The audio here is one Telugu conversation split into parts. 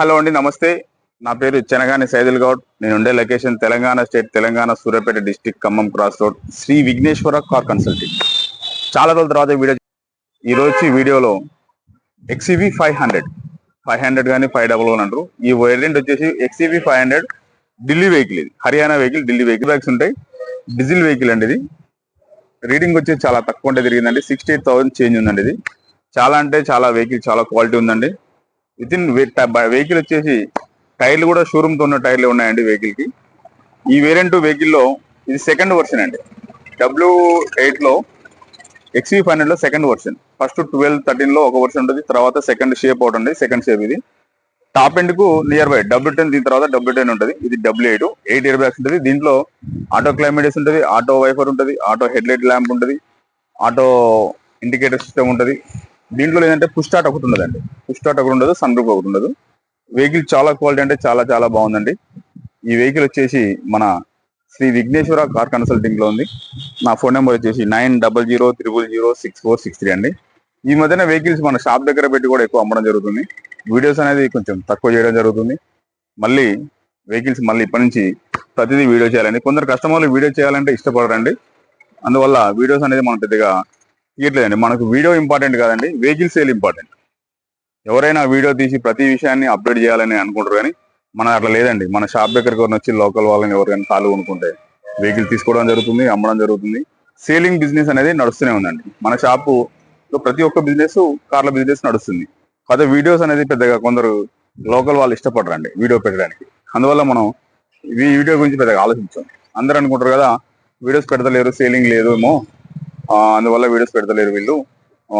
హలో అండి నమస్తే. నా పేరు చెనగాని సైదుల్ గౌడ్. నేను ఉండే location Telangana state Telangana Suryapet district Khammam cross road Shri Vighneshwara car consulting. చాలా రోజుల తర్వాత వీడియో ఈరోజు వీడియోలో XUV five hundred. Five hundred కానీ ఫైవ్ డబల్ వన్ అంటారు. ఈ వేరియంట్ వచ్చేసి XUV five hundred Delhi vehicle ఇది. Haryana vehicle Delhi vehicle. Bags ఉంటాయి. డీజిల్ వెహికల్ అండి ఇది. రీడింగ్ వచ్చేసి చాలా తక్కువ ఉంటే తిరిగిందండి. సిక్స్టీ ఎయిట్ థౌసండ్ చేంజ్ ఉందండి ఇది. చాలా అంటే చాలా వెహికల్ చాలా క్వాలిటీ ఉందండి. విత్ ఇన్ వెహికల్ వచ్చేసి టైర్లు కూడా షోరూమ్తో ఉన్న టైర్లు ఉన్నాయండి వెహికల్కి. ఈ వేరియంట్ వెహికల్లో ఇది సెకండ్ వర్షన్ అండి. డబ్ల్యూ ఎయిట్లో ఎక్సీ five second version first twelve థర్టీన్లో ఒక వర్షన్ ఉంటుంది. తర్వాత సెకండ్ షేప్ అవుట్ అండి సెకండ్ షేప్ ఇది. టాప్ ఎండ్కు నియర్ బై డబ్ల్యూ టెన్ దీని తర్వాత డబ్ల్యూ టెన్ ఉంటుంది. ఇది W eight eight air bags ఉంటుంది. దీంట్లో ఆటో క్లైమేటర్స్ ఉంటుంది. ఆటో వైఫర్ ఉంటుంది. ఆటో హెడ్ లైట్ ల్యాంప్ ఉంటుంది. ఆటో ఇండికేటర్ సిస్టమ్ ఉంటుంది. దీంట్లో ఏంటంటే పుష్టాట్ ఒకటి ఉండదండి. పుష్టాట్ ఒకటి ఉండదు సన్ రూఫ్ ఒకటి ఉండదు. వెహికల్ చాలా క్వాలిటీ అంటే చాలా చాలా బాగుందండి. ఈ వెహికల్ వచ్చేసి మన శ్రీ విఘ్నేశ్వర కార్ కన్సల్టింగ్లో ఉంది. నా ఫోన్ నెంబర్ వచ్చేసి nine double zero triple zero six four six three అండి. ఈ మధ్యన వెహికల్స్ మన షాప్ దగ్గర పెట్టి కూడా ఎక్కువ అమ్మడం జరుగుతుంది. వీడియోస్ అనేది కొంచెం తక్కువ చేయడం జరుగుతుంది. మళ్ళీ వెహికల్స్ మళ్ళీ ఇప్పటి నుంచి ప్రతిదీ వీడియో చేయాలండి. కొందరు కస్టమర్లు వీడియో చేయాలంటే ఇష్టపడరండి. అందువల్ల వీడియోస్ అనేది మనం పెద్దగా తీయట్లేదండి. మనకు వీడియో ఇంపార్టెంట్ కాదండి. Vehicle sale important. ఎవరైనా వీడియో తీసి ప్రతి విషయాన్ని అప్డేట్ చేయాలని అనుకుంటారు కానీ మన అట్లా లేదండి. మన షాప్ దగ్గరికి వచ్చి లోకల్ వాళ్ళని ఎవరికైనా కాలు కొనుక్కుంటే వెహికల్ తీసుకోవడం జరుగుతుంది అమ్మడం జరుగుతుంది. సేలింగ్ బిజినెస్ అనేది నడుస్తూనే ఉందండి. మన షాపు ప్రతి ఒక్క బిజినెస్ కార్ల బిజినెస్ నడుస్తుంది. అదే వీడియోస్ అనేది పెద్దగా కొందరు లోకల్ వాళ్ళు ఇష్టపడరండి వీడియో పెట్టడానికి. అందువల్ల మనం ఈ వీడియో గురించి పెద్దగా ఆలోచించాం. అందరూ అనుకుంటారు కదా వీడియోస్ పెడతలేరు సేలింగ్ లేదు ఏమో అందువల్ల వీడియోస్ పెడతలేరు వీళ్ళు.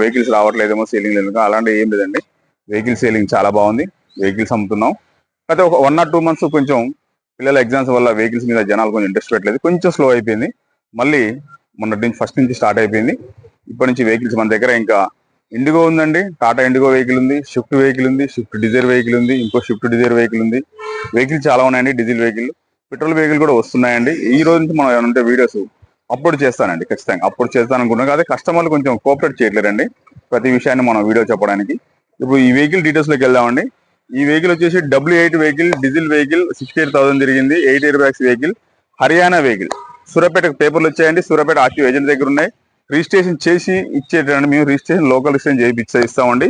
వెహికల్స్ రావట్లేదేమో సేలింగ్ లేదు అలాంటి ఏం లేదండి. వెహికల్ సేలింగ్ చాలా బాగుంది. వెహికల్స్ అమ్ముతున్నాం. అయితే ఒక వన్ ఆర్ టూ మంత్స్ కొంచెం పిల్లల ఎగ్జామ్స్ వల్ల వెహికల్స్ మీద జనాలు కొంచెం ఇంట్రెస్ట్ పెట్టలేదు. కొంచెం స్లో అయిపోయింది. మళ్ళీ మొన్నటి నుంచి ఫస్ట్ నుంచి స్టార్ట్ అయిపోయింది. ఇప్పటి నుంచి వెహికల్స్ మన దగ్గర ఇంకా ఇండిగో ఉందండి. టాటా ఇండిగో వెహికల్ ఉంది. షిఫ్ట్ వెహికల్ ఉంది. షిఫ్ట్ డిజైర్ వెహికల్ ఉంది. ఇంకో షిఫ్ట్ డిజైర్ వెహికల్ ఉంది. వెహికల్ చాలా ఉన్నాయండి డీజిల్ వెహికల్ పెట్రోల్ వెహికల్ కూడా వస్తున్నాయండి. ఈ రోజు నుంచి మనం ఏమైనా వీడియోస్ అప్పుడు చేస్తానండి ఖచ్చితంగా. అప్పుడు చేస్తాను అనుకుంటున్నాను అదే కస్టమర్లు కొంచెం కోఆపరేట్ చేయట్లేరండి ప్రతి విషయాన్ని మనం వీడియో చెప్పడానికి. ఇప్పుడు ఈ వెహికల్ డీటెయిల్స్లోకి వెళ్దామండి. ఈ వెహికల్ వచ్చేసి W eight vehicle diesel vehicle sixty eight thousand జరిగింది eight air bags vehicle Haryana vehicle. Suryapet పేపర్లు వచ్చాయండి. సూర్యాపేట ఆర్టీఓ ఏజెంట్ దగ్గర ఉన్నాయి. రిజిస్ట్రేషన్ చేసి ఇచ్చేటండి. మేము రిజిస్ట్రేషన్ లోకల్ రిజిస్ట్రేషన్ చేయించి ఇస్తామండి.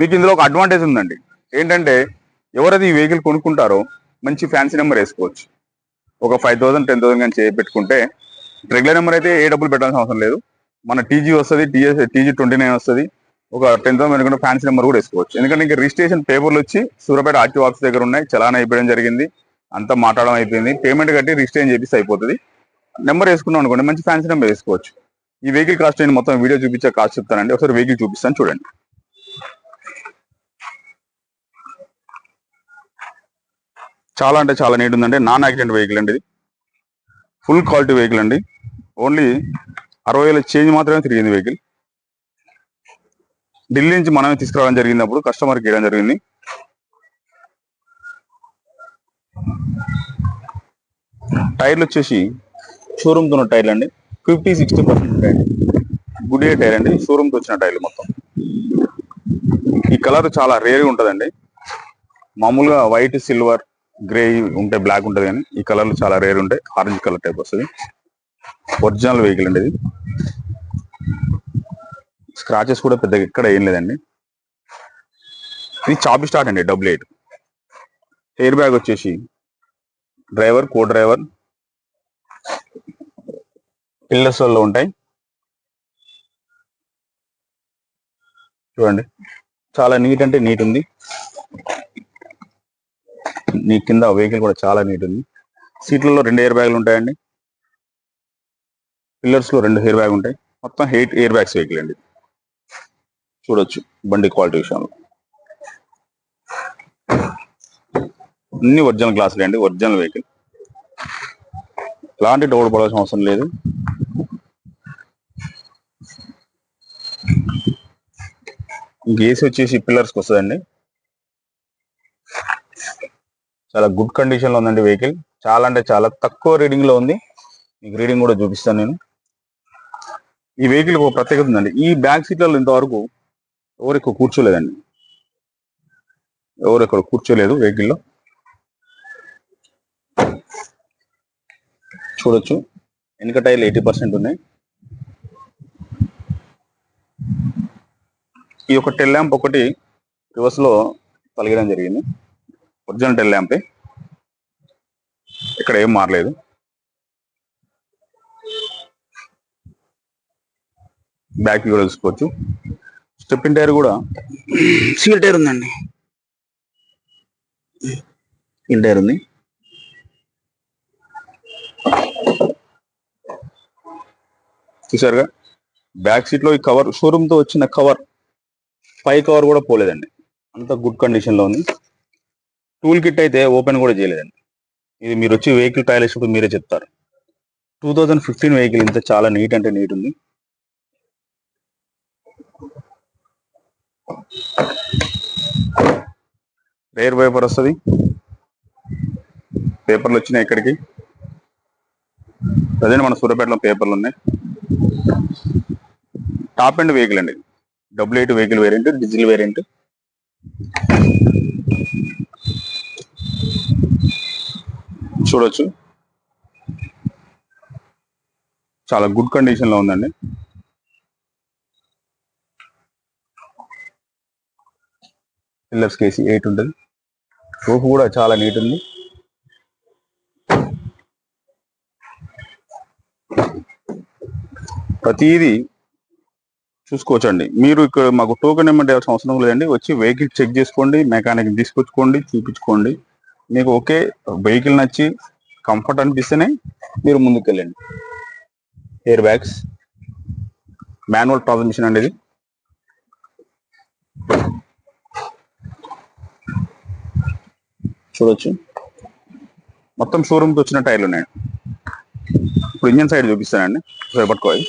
మీకు ఇందులో ఒక అడ్వాంటేజ్ ఉందండి. ఏంటంటే ఎవరైతే ఈ వెహికల్ కొనుక్కుంటారో మంచి ఫ్యాన్సీ నెంబర్ వేసుకోవచ్చు. ఒక ఫైవ్ థౌసండ్ టెన్ థౌసండ్ కానీ చేయి పెట్టుకుంటే రెగ్యులర్ నెంబర్ అయితే ఏ డబ్బులు పెట్టాల్సిన అవసరం లేదు. మన టీజీ వస్తుంది టీఎస్ టీజీ ట్వంటీ నైన్ వస్తుంది. ఒక టెన్ థౌసండ్ ఫ్యాన్సీ నెంబర్ కూడా వేసుకోవచ్చు. ఎందుకంటే ఇంకా రిజిస్ట్రేషన్ పేపర్లు వచ్చి సూర్యాపేట ఆర్టీఓ ఆఫీస్ దగ్గర ఉన్నాయి. చలానా అయిపోయడం జరిగింది. అంతా మాట్లాడడం అయిపోయింది. పేమెంట్ కట్టి రిజిస్ట్రేషన్ చేపిస్తే అయిపోతుంది. నెంబర్ వేసుకున్నాం అనుకోండి మంచి ఫ్యాన్సీ నెంబర్ వేసుకోవచ్చు. ఈ వెహికల్ కాస్ట్ నేను మొత్తం వీడియో చూపించే కాస్ట్ చెప్తానండి. ఒకసారి వెహికల్ చూపిస్తాను చూడండి. చాలా అంటే చాలా నీట్ ఉందండి. నాన్ యాక్సిడెంట్ వెహికల్ అండి ఇది. ఫుల్ క్వాలిటీ వెహికల్ అండి. ఓన్లీ అరవై వేల చేంజ్ మాత్రమే తిరిగింది వెహికల్. ఢిల్లీ నుంచి మనమే తీసుకురావడం జరిగినప్పుడు కస్టమర్కి ఇవ్వడం జరిగింది. టైర్లు వచ్చేసి షోరూమ్తో ఉన్న టైర్లు అండి. Fifty sixty percent tyre good a tyre అండి. షోరూమ్కి వచ్చిన టైర్లు మొత్తం. ఈ కలర్ చాలా రేర్గా ఉంటుందండి. మామూలుగా వైట్ సిల్వర్ గ్రే ఉంటే బ్లాక్ ఉంటుంది కానీ ఈ కలర్లు చాలా రేర్ ఉంటాయి. ఆరెంజ్ కలర్ టైప్ వస్తుంది. ఒరిజినల్ వెహికల్ అండి ఇది. స్క్రాచెస్ కూడా పెద్దగా ఎక్కడ ఏం లేదండి. ఇది చాపి స్టార్ట్ అండి డబుల్ ఎయిట్ ఎయిర్ బ్యాగ్ వచ్చేసి డ్రైవర్ కో డ్రైవర్ పిల్లర్స్లో ఉంటాయి. చూడండి. చాలా నీట్ అంటే నీట్ ఉంది. నీ కింద వెహికల్ కూడా చాలా నీట్ ఉంది. సీట్లలో రెండు ఎయిర్ బ్యాగులు ఉంటాయండి. పిల్లర్స్లో రెండు ఎయిర్ బ్యాగ్ ఉంటాయి. మొత్తం ఎయిట్ ఎయిర్ బ్యాగ్స్ వెహికల్ అండి చూడొచ్చు బండి క్వాలిటీ విషయంలో. అన్ని ఒరిజినల్ గ్లాసులు అండి ఒరిజినల్ వెహికల్ ఎలాంటి డౌట్ పడాల్సిన అవసరం లేదు. ఇంక ఏసీ వచ్చేసి పిల్లర్స్కి వస్తుందండి చాలా గుడ్ కండిషన్లో ఉందండి వెహికల్ చాలా అంటే చాలా తక్కువ రీడింగ్లో ఉంది. మీకు రీడింగ్ కూడా చూపిస్తాను నేను. ఈ వెహికల్ ఒక ప్రత్యేకత ఉందండి. ఈ బ్యాక్ సీట్లలో ఇంతవరకు ఎవరు ఎక్కువ కూర్చోలేదండి. ఎవరు ఇక్కడ కూర్చోలేదు వెహికల్లో చూడొచ్చు. వెనుక టైర్లు ఎయిటీ పర్సెంట్ ఉన్నాయి. ఈ యొక్క టెల్ ల్యాంప్ ఒకటి రివర్స్లో తొలగడం జరిగింది. ఒరిజినల్ టెల్ ల్యాంపే ఇక్కడ ఏం మారలేదు. బ్యాక్ కూడా చూసుకోవచ్చు. స్టెప్పిన్ టైర్ కూడా సీల్ టైర్ ఉందండి. సీల్ టైర్ ఉంది. చూసారుగా? బ్యాక్ సీట్లో ఈ కవర్ షోరూమ్తో వచ్చిన కవర్ పై కవర్ కూడా పోలేదండి. అంత గుడ్ కండిషన్లో ఉంది. టూల్ కిట్ అయితే ఓపెన్ కూడా చేయలేదండి. ఇది మీరు వచ్చి వెహికల్ ట్రయల్ వేసినప్పుడు మీరే చెప్తారు. టూ థౌజండ్ ఫిఫ్టీన్ వెహికల్ ఇంత చాలా నీట్ అంటే నీట్ ఉంది. రేర్ పేపర్ వస్తుంది. పేపర్లు వచ్చినాయి ఇక్కడికి. అదే మన సూర్యాపేటలో పేపర్లు ఉన్నాయి. టాప్ అండ్ వెహికల్ అండి. W eight vehicle variant diesel variant చూడొచ్చు. చాలా గుడ్ కండిషన్లో ఉందండి. పిల్లర్స్ కేసీ ఎయిట్ ఉంటుంది. రూఫ్ కూడా చాలా నీట్ ఉంది. ప్రతిదీ చూసుకోవచ్చండి. మీరు ఇక్కడ మాకు టోకెన్ ఇవ్వమంటే అవసరం లేదండి. వచ్చి వెహికల్ చెక్ చేసుకోండి మెకానిక్ తీసుకొచ్చుకోండి చూపించుకోండి. మీకు ఓకే. వెహికల్ నచ్చి కంఫర్ట్ అనిపిస్తేనే మీరు ముందుకు వెళ్ళండి ఎయిర్ బ్యాగ్స్ మాన్యువల్ ట్రాన్స్మిషన్ అండి ఇది. చూడొచ్చు. మొత్తం షోరూమ్కి వచ్చిన టైర్లు ఉన్నాయి. ఇప్పుడు ఇంజన్ సైడ్ చూపిస్తానండి. సరిపట్టుకోవాలి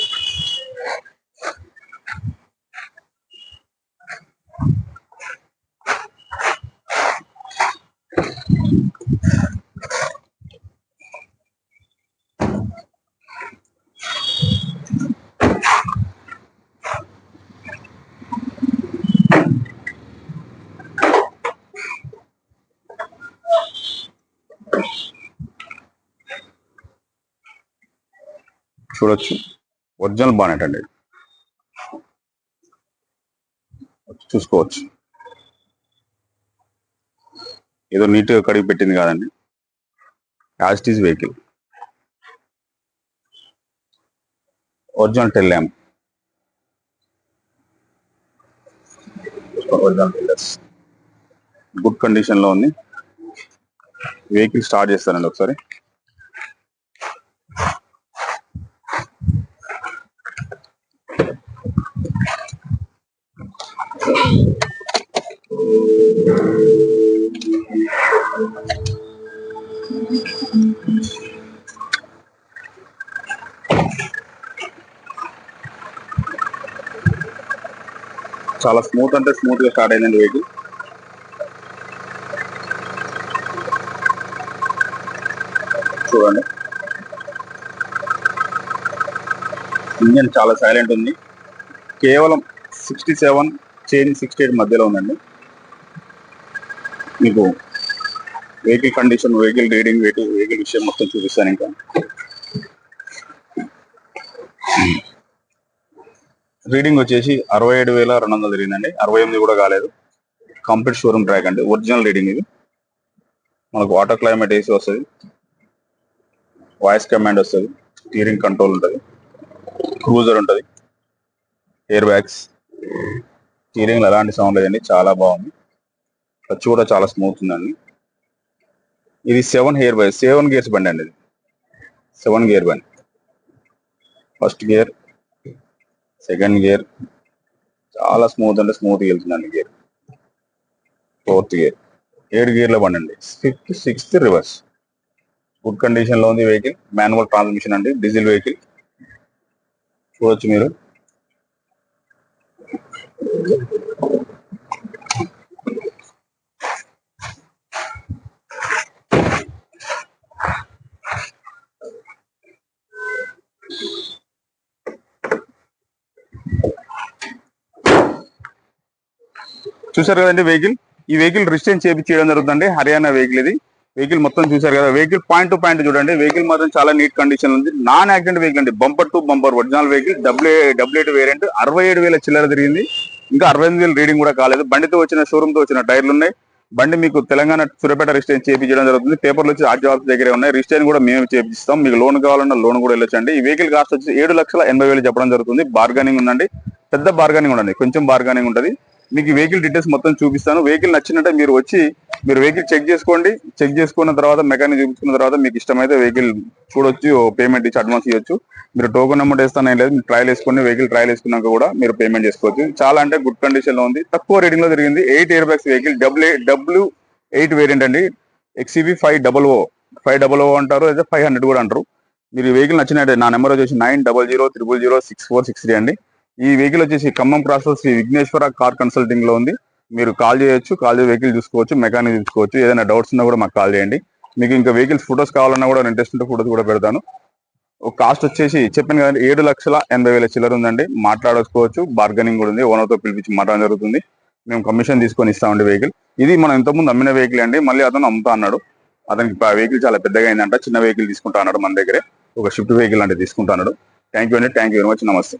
చూడొచ్చు. ఒరిజినల్ బానెట్ అండి. చూసుకోవచ్చు. ఏదో నీట్గా కడిగి పెట్టింది కాదండి. As it is vehicle original tail lamp original tellers good కండిషన్లో ఉంది. వెహికల్ స్టార్ట్ చేస్తానండి ఒకసారి. చాలా స్మూత్ అంటే స్మూత్గా స్టార్ట్ అయిందండి వెహికల్ చూడండి. ఇంజన్ చాలా సైలెంట్ ఉంది. కేవలం sixty seven change sixty eight మధ్యలో ఉందండి. మీకు vehicle condition vehicle reading vehicle vehicle విషయం మొత్తం చూపిస్తాను ఇంకా. రీడింగ్ వచ్చేసి అరవై ఏడు వేల రెండు వందలు తిరిగిందండి. అరవై ఎనిమిది కూడా కాలేదు. కంప్లీట్ షోరూమ్ ట్రాక్ అండి. ఒరిజినల్ రీడింగ్ ఇది. మనకు వాటర్ క్లైమేట్ ఏసీ వస్తుంది. వాయిస్ కమాండ్ వస్తుంది. స్టీరింగ్ కంట్రోల్ ఉంటుంది. క్రూజర్ ఉంటుంది. ఎయిర్ బ్యాగ్స్ స్టీరింగ్లో ఎలాంటి సౌండ్ లేదండి. చాలా బాగుంది. టచ్ కూడా చాలా స్మూత్ ఉందండి. ఇది సెవెన్ హెయిర్ బై సెవెన్ గేర్స్ బండి అండి ఇది. సెవెన్ గేర్ బండి ఫస్ట్ గేర్ సెకండ్ గేర్ చాలా స్మూత్ అంటే స్మూత్ వెళ్తుందండి గేర్ ఫోర్త్ గేర్ ఏడు గేర్ల బండి అండి. ఫిఫ్త్ సిక్స్త్ రివర్స్ గుడ్ కండిషన్లో ఉంది వెహికల్ మాన్యువల్ ట్రాన్స్మిషన్ అండి డీజిల్ వెహికల్ చూడొచ్చు మీరు. చూసారు కదండి వెహికల్? ఈ వెహికల్ రిజిస్ట్రేషన్ చేపి చేయడం జరుగుతుంది హర్యానా వెహికల్ ఇది. వెహికల్ మొత్తం చూశారు కదా. వెహికల్ పాయింట్ టు పాయింట్ చూడండి. వెహికల్ మాత్రం చాలా నీట్ కండిషన్ ఉంది. నాన్ యాక్సిడెంట్ వెహికల్ అండి. Bumper to bumper original vehicle W W variant అరవై ఏడు వేల చిల్లర తిరిగింది. ఇంకా అరవై ఎనిమిది వేలు రీడింగ్ కూడా కాలేదు. బండితో వచ్చిన షోరూమ్తో వచ్చిన టైర్లు ఉన్నాయి. బండి మీకు తెలంగాణ సూర్యపేట రిజిస్ట్రేషన్ చేయించడం జరుగుతుంది. పేపర్లు వచ్చి ఆర్జీ ఆఫీస్ దగ్గరే ఉన్నాయి. రిజిస్ట్రేషన్ కూడా మేము చేపిస్తాం. మీకు లోన్ కావాలన్నా లోన్ కూడా వెళ్ళొచ్చండి. ఈ వెహికల్ కాస్ట్ వచ్చి ఏడు లక్షల ఎనభై వేలు చెప్పడం జరుగుతుంది. బార్గెనింగ్ ఉందండి. పెద్ద బార్గెనింగ్ ఉండండి కొంచెం బార్గెనింగ్ ఉంటుంది. మీకు వెహికల్ డీటెయిల్స్ మొత్తం చూపిస్తాను. వెహికల్ నచ్చినట్టే మీరు వచ్చి మీరు వెహికల్ చెక్ చేసుకోండి. చెక్ చేసుకున్న తర్వాత మెకానిక్ చూపించుకున్న తర్వాత మీకు ఇష్టమైతే వెహికల్ చూడొచ్చు పేమెంట్ ఇచ్చి అడ్వాన్స్ ఇవ్వచ్చు మీరు టోకన్ నెంబర్ వేస్తానే లేదు మీరు ట్రయల్ వేసుకోండి వెహికల్ ట్రయల్ వేసుకున్నాక కూడా మీరు పేమెంట్ చేసుకోవచ్చు. చాలా అంటే గుడ్ కండిషన్లో ఉంది. తక్కువ రేటింగ్లో జరిగింది eight air bags vehicle W W eight variant అండి. ఎక్సీబీ five double O five double O అంటారు అయితే ఫైవ్ హండ్రెడ్ కూడా అంటారు. మీరు వెహికల్ నచ్చినట్టే నా నెంబర్ వచ్చేసి nine double zero triple zero six four six three అండి. ఈ వెహికల్ వచ్చేసి ఖమ్మం క్రాస్ శ్రీ విఘ్నేశ్వర కార్ కన్సల్టింగ్లో ఉంది. మీరు కాల్ చేయొచ్చు కాల్ చేసి వెహికల్ చూసుకోవచ్చు మెకానిక్ చూసుకోవచ్చు. ఏదైనా డౌట్స్ ఉన్నా కూడా మాకు కాల్ చేయండి. మీకు ఇంకా వెహికల్స్ ఫొటోస్ కావాలన్నా కూడా ఇంట్రెస్ట్ ఉంటే ఫొటోస్ కూడా పెడతాను. ఒక కాస్ట్ వచ్చేసి చెప్పాను కదండి ఏడు లక్షల ఎనభై వేల చిల్లర ఉందండి. మాట్లాడుకోవచ్చు బార్గెనింగ్ కూడా ఉంది. ఓనర్తో పిలిపించి మాట్లాడడం జరుగుతుంది. మేము కమిషన్ తీసుకొని ఇస్తామండి వెహికల్. ఇది మనం ఇంతకుముందు అమ్మిన వెహికల్ అండి. మళ్ళీ అతను అమ్ముతా అన్నాడు. అతనికి వెహికల్ చాలా పెద్దగా అయిందంట. చిన్న వెహికల్ తీసుకుంటా అన్నాడు మన దగ్గరే. ఒక షిఫ్ట్ వెహికల్ అంటే తీసుకుంటా అన్నాడు. థ్యాంక్ యూ అండి. థ్యాంక్ యూ వెరీ మచ్ నమస్తే.